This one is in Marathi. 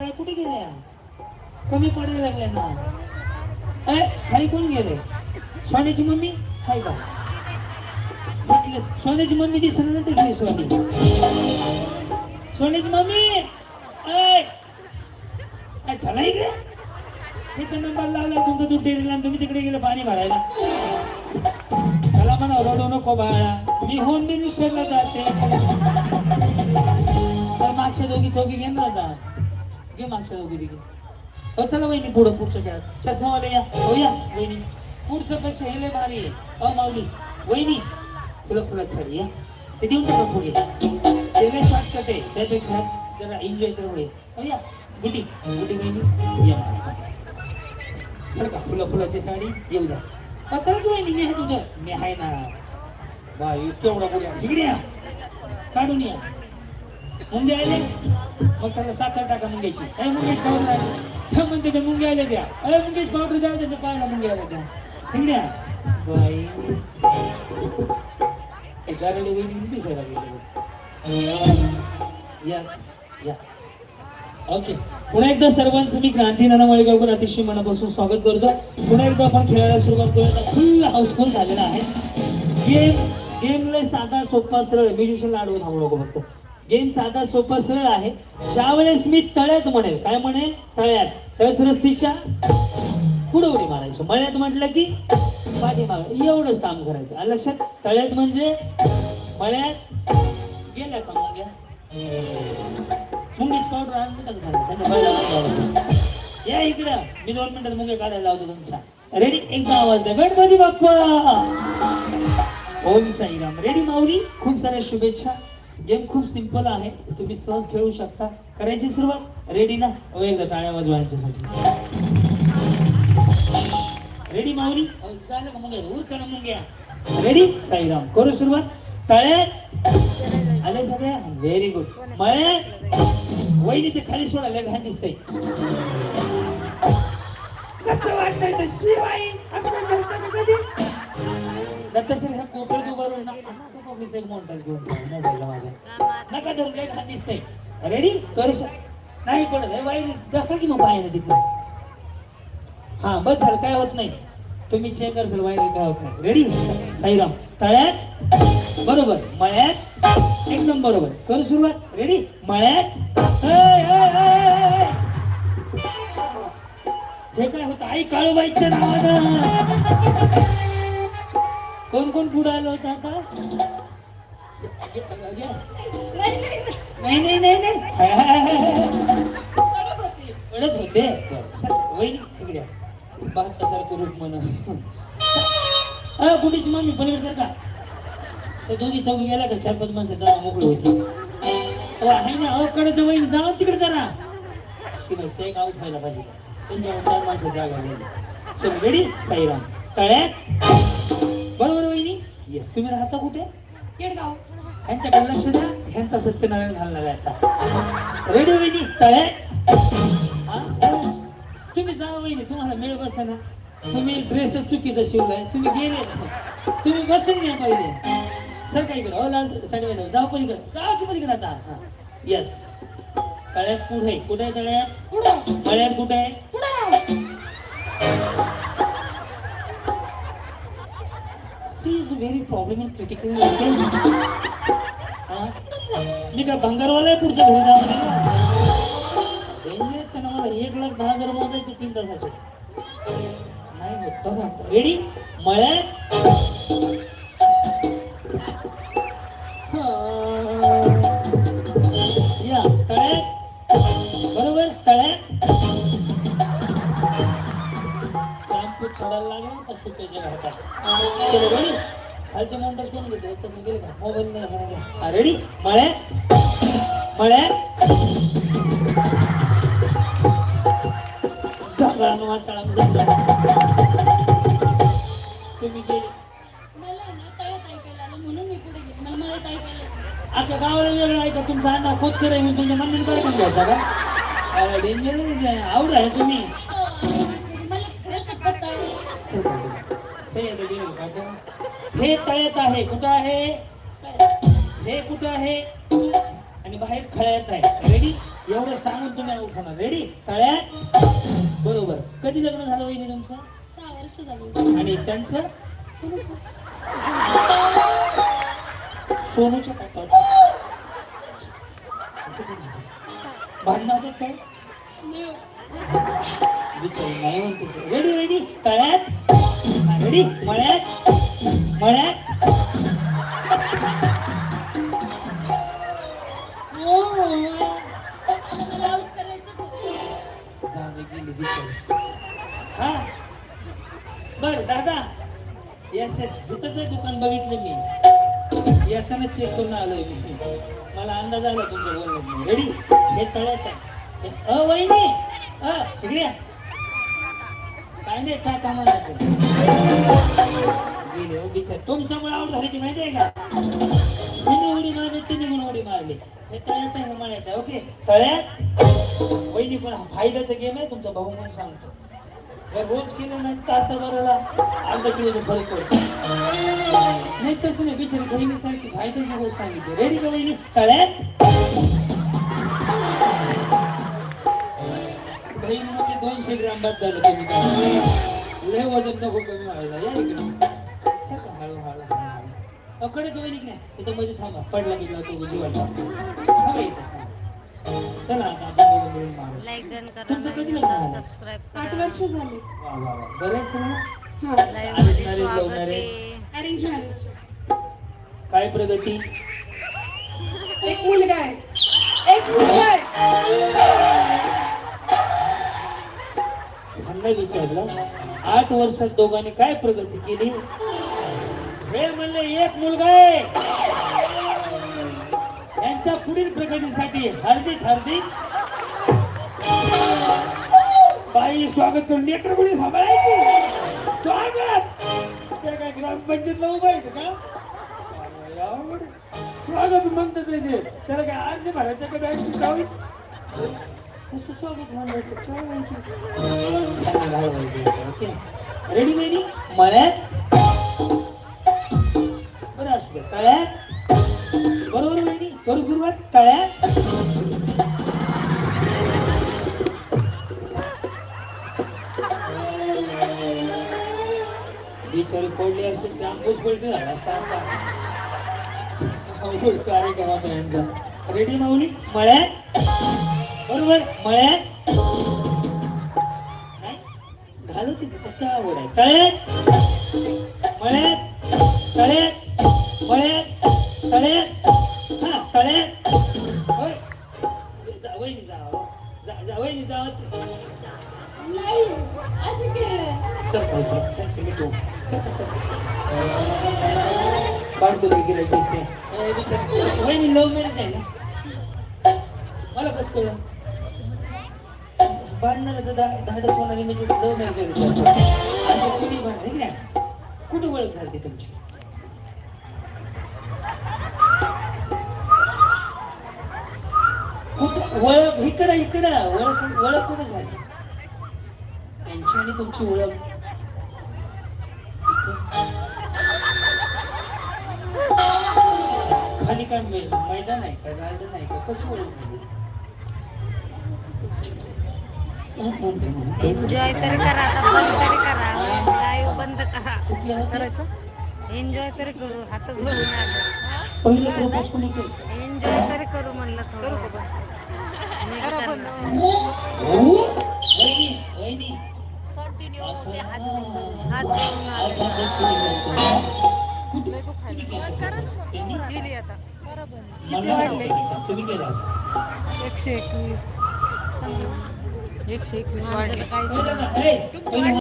कुठे गेल्या? कमी पडायला लागल्या ना. अरे खाली कोण गेले? सोन्याची मम्मी? हाय का म्हटलं सोन्याची मम्मी दिसणार ना तिकडे सोनी सोन्याची मम्मी! काय झाला इकडे? हे त्यांना नंबर लावला तुमचा दूध डेअरीला आणि तुम्ही तिकडे गेलं पाणी भरायला. मला म्हणा रडू नको बाळा. मी होम मिनिस्टरला जाते. तर मागच्या दोघी चौघी घेणार आता. घे मागच्या दोघी तिघे हो चला वहिनी पुढं पुढच्या खेळात. चष्मावाले या. हो या वहिनी. पुढचं पेक्षा हे लय भारी आहे. अ माऊली वहिनी. फुलं फुलात साडी या. ते देऊन टाका पुढे. ते लय शॉर्टकट आहे. त्यापेक्षा जरा एन्जॉय तर होईल. हो या गुडी गुटी वहिनी या सर का फुलं फुलाची साडी येऊ द्या. हा, चला की वहिनी मी आहे तुमच्या मी आहे ना. बा केवढा बुड्या इकडे या काढून या. मुंगे आले? मग त्याला साखर टाका मुंग्याची. काय मुंगेश पावडर आले. त्या म्हणते ते मुंगे आले द्या अरे मुंगेश पावडर द्या त्याच्या पायाला मुंगे आले द्या इकडे या बाई. ते गारडे वहिनी दिसायला यस या. ओके. पुन्हा एकदा सर्वांचं मी क्रांतीनाना मळेगावकर अतिशय मनापासून स्वागत करतो. पुन्हा एकदा आपण खेळायला सुरुवात करूया फुल हाऊसफुल झालेला आहे. गेम गेम लय साधा सोपा सरळ. म्युझिशियनला अडवून थांबू नको फक्त. गेम साधा सोपा सरळ आहे. ज्या वेळेस मी तळ्यात म्हणेल काय म्हणेल? तळ्यात. त्यावेळेस रस्तीच्या पुढे उडी मारायचो. मळ्यात म्हटलं की पाठी माग. एवढंच काम करायचं. आलं लक्षात तळ्यात म्हणजे मळ्यात गेल्या का मग मुंगीच पावडर आणून का या इकडं. मी दोन मिनिटात मुंगे काढायला लावतो तुमच्या. रेडी एकदा आवाज द्या. गणपती बाप्पा! ओम साईराम. रेडी माऊली? खूप साऱ्या शुभेच्छा. गेम खूप सिंपल आहे. तुम्ही सहज खेळू शकता. करायची सुरुवात रेडी ना? एकदा टाळ्या वाजवा यांच्यासाठी. रेडी माऊली? चालेल झालं का मुंग्या? उर करा मुंग्या. रेडी साईराम. करू सुरुवात. तळे. आले सगळ्या? व्हेरी गुड मळे. वहिनी ते खाली सोडा. लय घाण दिसतंय. कसं वाटतंय तर शिवाई असं काय करता कधी? दत्त सर ह्या कोपऱ्यात उभा राहून एक मोंटाज घेऊन मोबाईलला माझ्या. नका धरून लय घाण दिसतंय. रेडी कर नाही पडत रे वाईट दाखवा की मग पायाने तिथं. हा बस झालं काय होत नाही. तुम्ही चेक करसाल वाईट काय होत नाही. रेडी साईराम. तळ्यात बरोबर. मळ्यात एकदम बरोबर. करू सुरुवात. रेडी मळ्यात. हे काय होतं? आई काळूबाईच्या नावानं. कोण कोण पुढे आलं होतं आता? नाही नाही नाही नाही. पडत होते. बरं, सर वहिनी इकडे बहात्तर सारखं रूप म्हणा. अ कुठेची मम्मी पलीकडे सर का. तर दोघी चौघी गेला का? चार पाच माणसं जरा मोकळी होती. अहो आहे ना अहो कडचं वहिनी जाऊ तिकडे जरा. शिवाय ते गाव व्हायला पाहिजे. त्यांच्यावर चार माणसं जागा गेली चल रेडी साईराम. तळ्यात. बरोबर वहिनी? येस तुम्ही राहता कुठे? येडगाव. ह्यांच्याकडे लक्ष द्या ह्यांचा सत्यनारायण घालणार आहे आता. रेडी वहिनी हा? तुम्ही जा वहिनी तुम्हाला मेळ बसा ना तुम्ही ड्रेस चुकीचा शिवलाय तुम्ही गेले. तुम्ही बसून घ्या पहिले. सर काय करा हो लाल साडी जाऊ पलीकडे. जाऊ की पलीकडे आता? हा. येस तळ्यात पुढे कुठे आहे तळ्यात? तळ्यात कुठे आहे? व्हेरी प्रॉब्लेम इन क्रिटिकल मी काय बंगारवाला आहे पुढच्या घरी जाऊ त्यांना मला एक लाख दहा हजार मोजायचे तीन तासाचे. नाही होत. बघा रेडी मळ्यात? या. तळ्या बरोबर? तळ्या काम खूप सोडायला लागला तर सुट्याच्या घाटात खालचे माउंटर्स कोण घेतो तसं गेले का? मोबाईल नाही हा रेडी मळ्यात मळ्यात जांभळानं वाचाळानं जांभळा तुम्ही गेले मला आहे ना तळ्यात ऐकायला आलं म्हणून मी पुढे गेले. मला मळ्यात ऐकायला आलं. आता गावाला वेगळं आहे का? तुमचा अण्णा खोत करे मी तुमच्या मम्मीने घ्यायचा का? डेंजर आवड आहे तुम्ही. हे तळ्यात आहे. कुठं आहे. हे कुठं आहे? आणि बाहेर खळ्यात आहे. रेडी एवढं सांगून तुम्ही होणार रेडी तळ्यात? बरोबर. कधी लग्न झालं वहिनी तुमचं? सहा वर्ष झाली. आणि त्यांचं? सोनूच्या पापाचं. भांडणं होतात काय. विचार नाही म्हणते. रेडी रेडी तळ्यात? रेडी मळ्यात? मळ्यात हो, हा. बर दादा. येस येस इथंच दुकान बघितलं मी. येताना चेक करून आलोय मी. मला अंदाज आला तुमच्या बोलण्यात रेडी हे हे- अ वहिनी! अ इकडे. काय नाही टाटा म्हणायचं गेले हो बिचार तुमच्यामुळे आवड झाली ती माहिती आहे का? तिने उडी मारली तिने म्हणून उडी मारली. हे तळ्यात आहे हे मळ्यात आहे. ओके तळ्यात? वहिनी पण फायद्याचं फायद्याचा गेम आहे तुमचा भाऊ म्हणून सांगतो. जर रोज केलं नाही तासाभराला अर्धा किलोचा फरक पडतो. नाही तसं नाही बिचारी बहिणीसारखी फायद्याची गोष्ट सांगितली. रेडी का बहिणी तळ्यात? बहीण दोनशे ग्राम बाद झालं तुम्ही लय वजन नको कमी व्हायला. या इकडे. हळू हळू हळू हळू. अकडेच वहिनी नाही इथं मध्ये थांबा. पडला बिडला तो जीवाला थांबा इथं चला आता आपण दोघं मिळून मारू लाईक डन करा तुमचं कधी लग्न झालं? सबस्क्राईब आठ करा वर्ष झाली. वा वा वा. बरंच ना हा. लाईव्हमध्ये marriage, love स्वागत marriage. आहे. अरेंज मॅरेज काय प्रगती? एक मुलगा आहे. एक मुलगा आहे. ह्यांना विचारलं. आठ वर्षात दोघांनी काय प्रगती केली? हे म्हणले एक मुलगा आहे. यांच्या पुढील प्रगतीसाठी हार्दिक हार्दिक. बाई स्वागत करून लेकर कोणी सांभाळायची? स्वागत! त्या काय ग्रामपंचायतला उभा आहे का? स्वागत म्हणतात ते त्याला काय आरसे भरायचं का बँक जाऊ कसं स्वागत म्हणायचं काय माहिती? ओके. रेडी मेडी मळ्यात? तळ्या. बरोबर वहिनी करू सुरुवात तळ्या. बिचारी पडली असते कॅम्पस पडली झाला असता. रेडी माऊली? मळ्या. बरोबर मळ्या. नाही घालू ती फक्त आवड आहे. तळ्या. तुला वगैरे दिसते. वहिनी लव्ह मॅरेज आहे ना? मला कसं कळलं? भांडणाराचं दा धाडस होणारी म्हणजे लव्ह मॅरेज आहे. कुणी भांडण की कुठं ओळख झाली तुमची? कुठं ओळख? इकडं इकडं. ओळख ओळख कुठं झाली? त्यांची आणि तुमची ओळख. खाली काय मै- मैदान आहे का? गार्डन आहे का? कशी ओळख झाली? एन्जॉय तरी करा आता बंद तरी करा. लाईव्ह बंद करा. होत्या? एन्जॉय तरी करू हात जोडून आलं. पहिलं प्रपोज कोणी केलं? एन्जॉय तरी करू म्हणलं वहिनी हात एकशे एकवीस. एकशे एकवीस वाढले.